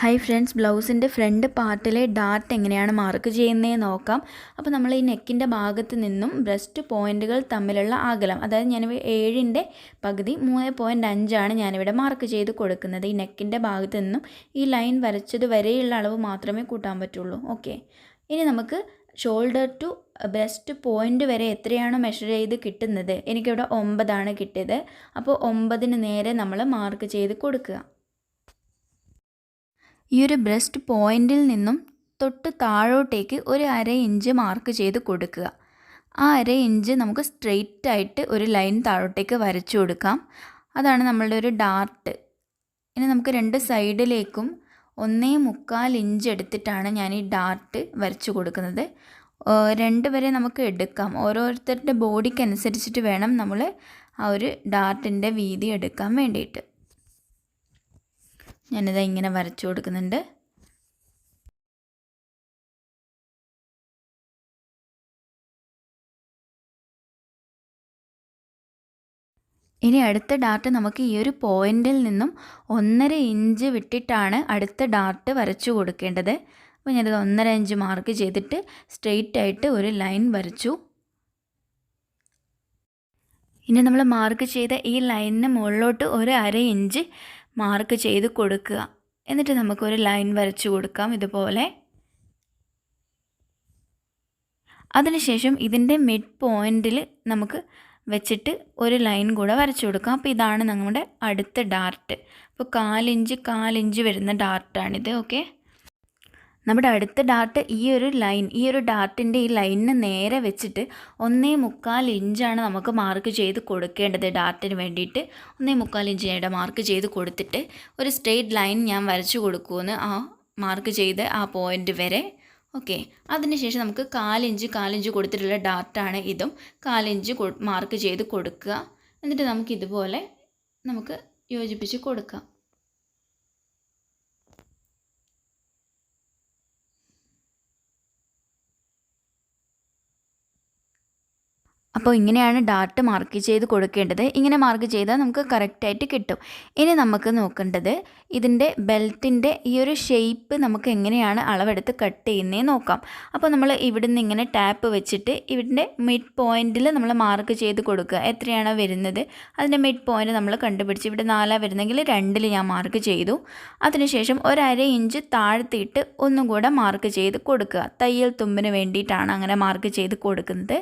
High friends ബ്ലൗസിന്റെ front പാർട്ടിലെ dart എങ്ങനെയാണ് മാർക്ക് ചെയ്യുന്നതെന്ന് നോക്കാം. അപ്പോൾ നമ്മൾ ഈ നെക്കിന്റെ ഭാഗത്ത് നിന്നും ബ്രസ്റ്റ് പോയിന്റുകൾ തമ്മിലുള്ള അകലം അതായത് ഞാൻ ഏഴിന്റെ പകുതി മൂന്ന് പോയിന്റ് അഞ്ചാണ് ഞാനിവിടെ മാർക്ക് ചെയ്ത് കൊടുക്കുന്നത്. ഈ നെക്കിന്റെ ഭാഗത്ത് നിന്നും ഈ ലൈൻ വരച്ചത് വരെയുള്ള അളവ് മാത്രമേ കൂട്ടാൻ പറ്റുള്ളൂ. ഓക്കെ ഇനി നമുക്ക് ഷോൾഡർ ടു ബ്രസ്റ്റ് പോയിന്റ് വരെ എത്രയാണോ മെഷർ ചെയ്ത് കിട്ടുന്നത്? എനിക്കിവിടെ ഒമ്പതാണ് കിട്ടിയത്. അപ്പോൾ ഒമ്പതിന് നേരെ നമ്മൾ മാർക്ക് ചെയ്ത് കൊടുക്കുക. ഈ ഒരു ബ്രസ്റ്റ് പോയിന്റിൽ നിന്നും തൊട്ട് താഴോട്ടേക്ക് ഒരു അര ഇഞ്ച് മാർക്ക് ചെയ്ത് കൊടുക്കുക. ആ അര ഇഞ്ച് നമുക്ക് സ്ട്രെയിറ്റ് ആയിട്ട് ഒരു ലൈൻ താഴോട്ടേക്ക് വരച്ചു കൊടുക്കാം. അതാണ് നമ്മളുടെ ഒരു ഡാർട്ട് ഇനി നമുക്ക് രണ്ട് സൈഡിലേക്കും ഒന്നേ മുക്കാൽ ഇഞ്ച് എടുത്തിട്ടാണ് ഞാൻ ഈ ഡാർട്ട് വരച്ചു കൊടുക്കുന്നത്. രണ്ട് വരെ നമുക്ക് എടുക്കാം. ഓരോരുത്തരുടെ ബോഡിക്ക് അനുസരിച്ചിട്ട് വേണം നമ്മൾ ആ ഒരു ഡാർട്ടിന്റെ വീതി എടുക്കാൻ വേണ്ടിയിട്ട്. ഞാനിത് ഇങ്ങനെ വരച്ചു കൊടുക്കുന്നുണ്ട്. ഇനി അടുത്ത ഡാർട്ട് നമുക്ക് ഈ ഒരു പോയിന്റിൽ നിന്നും ഒന്നര ഇഞ്ച് വിട്ടിട്ടാണ് അടുത്ത ഡാർട്ട് വരച്ചു കൊടുക്കേണ്ടത്. അപ്പോൾ ഞാനത് ഒന്നര ഇഞ്ച് മാർക്ക് ചെയ്തിട്ട് സ്ട്രെയിറ്റ് ആയിട്ട് ഒരു ലൈൻ വരച്ചു. ഇനി നമ്മൾ മാർക്ക് ചെയ്ത ഈ ലൈനിന് മുകളിലോട്ട് ഒരു അര ഇഞ്ച് മാർക്ക് ചെയ്ത് കൊടുക്കുക. എന്നിട്ട് നമുക്കൊരു ലൈൻ വരച്ചു കൊടുക്കാം ഇതുപോലെ. അതിനുശേഷം ഇതിന്റെ മിഡ് പോയിന്റിൽ നമുക്ക് വെച്ചിട്ട് ഒരു ലൈൻ കൂടെ വരച്ചു കൊടുക്കാം. അപ്പോൾ ഇതാണ് നമ്മുടെ അടുത്ത ഡാർട്ട് അപ്പോൾ കാലിഞ്ച് കാലിഞ്ച് വരുന്ന ഡാർട്ടാണിത് ഓക്കെ നമ്മുടെ അടുത്ത ഡാർട്ട് ഈ ഒരു ലൈൻ ഈ ഒരു ഡാർട്ടിന്റെ ഈ ലൈനിന് നേരെ വെച്ചിട്ട് ഒന്നേ മുക്കാൽ ഇഞ്ചാണ് നമുക്ക് മാർക്ക് ചെയ്ത് കൊടുക്കേണ്ടത് ഡാർട്ടിന് വേണ്ടിയിട്ട്. ഒന്നേ മുക്കാൽ ഇഞ്ച് മാർക്ക് ചെയ്ത് കൊടുത്തിട്ട് ഒരു സ്ട്രെയിറ്റ് ലൈൻ ഞാൻ വരച്ചു കൊടുക്കുമെന്ന് ആ മാർക്ക് ചെയ്ത് ആ പോയിന്റ് വരെ. ഓക്കെ അതിനുശേഷം നമുക്ക് കാലിഞ്ച് കാലിഞ്ച് കൊടുത്തിട്ടുള്ള ഡാർട്ടാണ് ഇതും. കാലിഞ്ച് മാർക്ക് ചെയ്ത് കൊടുക്കുക. എന്നിട്ട് നമുക്ക് ഇതുപോലെ നമുക്ക് യോജിപ്പിച്ച് കൊടുക്കാം. അപ്പോൾ ഇങ്ങനെയാണ് ഡാർട്ട് മാർക്ക് ചെയ്ത് കൊടുക്കേണ്ടത്. ഇങ്ങനെ മാർക്ക് ചെയ്താൽ നമുക്ക് കറക്റ്റായിട്ട് കിട്ടും. ഇനി നമുക്ക് നോക്കേണ്ടത് ഇതിന്റെ ബെൽറ്റിന്റെ ഈ ഒരു ഷേപ്പ് നമുക്ക് എങ്ങനെയാണ് അളവെടുത്ത് കട്ട് ചെയ്യുന്നേ നോക്കാം. അപ്പോൾ നമ്മൾ ഇവിടുന്ന് ഇങ്ങനെ ടാപ്പ് വെച്ചിട്ട് ഇവിടെ മിഡ് പോയിന്റിൽ നമ്മൾ മാർക്ക് ചെയ്ത് കൊടുക്കുക. എത്രയാണോ വരുന്നത്? അതിന്റെ മിഡ് പോയിന്റ് നമ്മൾ കണ്ടുപിടിച്ച് ഇവിടെ നാലാണ് വരുന്നെങ്കിൽ രണ്ടിൽ ഞാൻ മാർക്ക് ചെയ്തു. അതിനുശേഷം ഒരര ഇഞ്ച് താഴ്ത്തിയിട്ട് ഒന്നും കൂടെ മാർക്ക് ചെയ്ത് കൊടുക്കുക. തയ്യൽ തുമ്പിന് വേണ്ടിയിട്ടാണ് അങ്ങനെ മാർക്ക് ചെയ്ത് കൊടുക്കുന്നത്.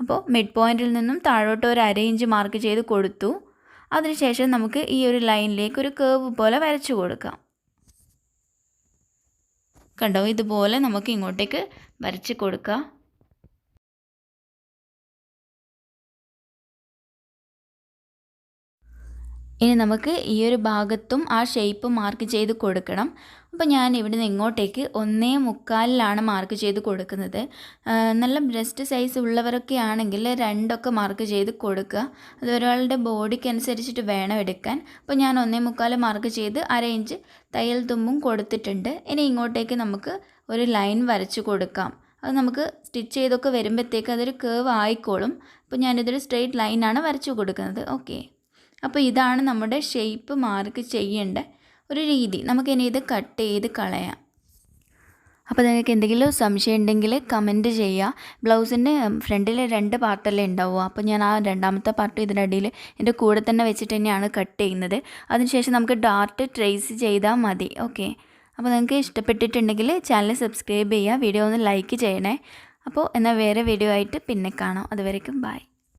അപ്പോൾ മിഡ് പോയിന്റിൽ നിന്നും താഴോട്ട് ഒരു അര ഇഞ്ച് മാർക്ക് ചെയ്ത് കൊടുത്തു. അതിനുശേഷം നമുക്ക് ഈ ഒരു ലൈനിലേക്ക് ഒരു കേവ് പോലെ വരച്ചു കൊടുക്കാം. കണ്ടോ? ഇതുപോലെ നമുക്ക് ഇങ്ങോട്ടേക്ക് വരച്ച് കൊടുക്കാം. ഇനി നമുക്ക് ഈ ഒരു ഭാഗത്തും ആ ഷേപ്പ് മാർക്ക് ചെയ്ത് കൊടുക്കണം. അപ്പോൾ ഞാൻ ഇവിടുന്ന് ഇങ്ങോട്ടേക്ക് ഒന്നേ മുക്കാലിലാണ് മാർക്ക് ചെയ്ത് കൊടുക്കുന്നത്. നല്ല ബ്രസ്റ്റ് സൈസ് ഉള്ളവരൊക്കെ ആണെങ്കിൽ രണ്ടൊക്കെ മാർക്ക് ചെയ്ത് കൊടുക്കുക. അത് ഒരാളുടെ ബോഡിക്ക് അനുസരിച്ചിട്ട് വേണം എടുക്കാൻ. അപ്പോൾ ഞാൻ ഒന്നേ മുക്കാൽ മാർക്ക് ചെയ്ത് അര ഇഞ്ച് തയ്യൽ തുമ്പും കൊടുത്തിട്ടുണ്ട്. ഇനി ഇങ്ങോട്ടേക്ക് നമുക്ക് ഒരു ലൈൻ വരച്ച് കൊടുക്കാം. അത് നമുക്ക് സ്റ്റിച്ച് ചെയ്തൊക്കെ വരുമ്പോഴത്തേക്ക് അതൊരു കേവ് ആയിക്കോളും. അപ്പോൾ ഞാനിതൊരു സ്ട്രെയിറ്റ് ലൈനാണ് വരച്ചു കൊടുക്കുന്നത്. ഓക്കെ അപ്പോൾ ഇതാണ് നമ്മുടെ ഷേപ്പ് മാർക്ക് ചെയ്യേണ്ട ഒരു രീതി. നമുക്കിനി ഇത് കട്ട് ചെയ്ത് കളയാം. അപ്പോൾ നിങ്ങൾക്ക് എന്തെങ്കിലും സംശയം ഉണ്ടെങ്കിൽ കമന്റ് ചെയ്യുക. ബ്ലൗസിന്റെ ഫ്രണ്ടിൽ രണ്ട് പാർട്ടല്ലേ ഉണ്ടാവുക. അപ്പോൾ ഞാൻ ആ രണ്ടാമത്തെ പാർട്ട് ഇതിനിടയിൽ എന്റെ കൂടെ തന്നെ വെച്ചിട്ട് തന്നെയാണ് കട്ട് ചെയ്യുന്നത്. അതിനുശേഷം നമുക്ക് ഡാർട്ട് ട്രേസ് ചെയ്താൽ മതി. ഓക്കെ അപ്പോൾ നിങ്ങൾക്ക് ഇഷ്ടപ്പെട്ടിട്ടുണ്ടെങ്കിൽ ചാനൽ സബ്സ്ക്രൈബ് ചെയ്യുക. വീഡിയോ ഒന്ന് ലൈക്ക് ചെയ്യണേ. അപ്പോൾ എന്നാൽ വേറെ വീഡിയോ ആയിട്ട് പിന്നെ കാണാം. അതുവരേക്കും ബൈ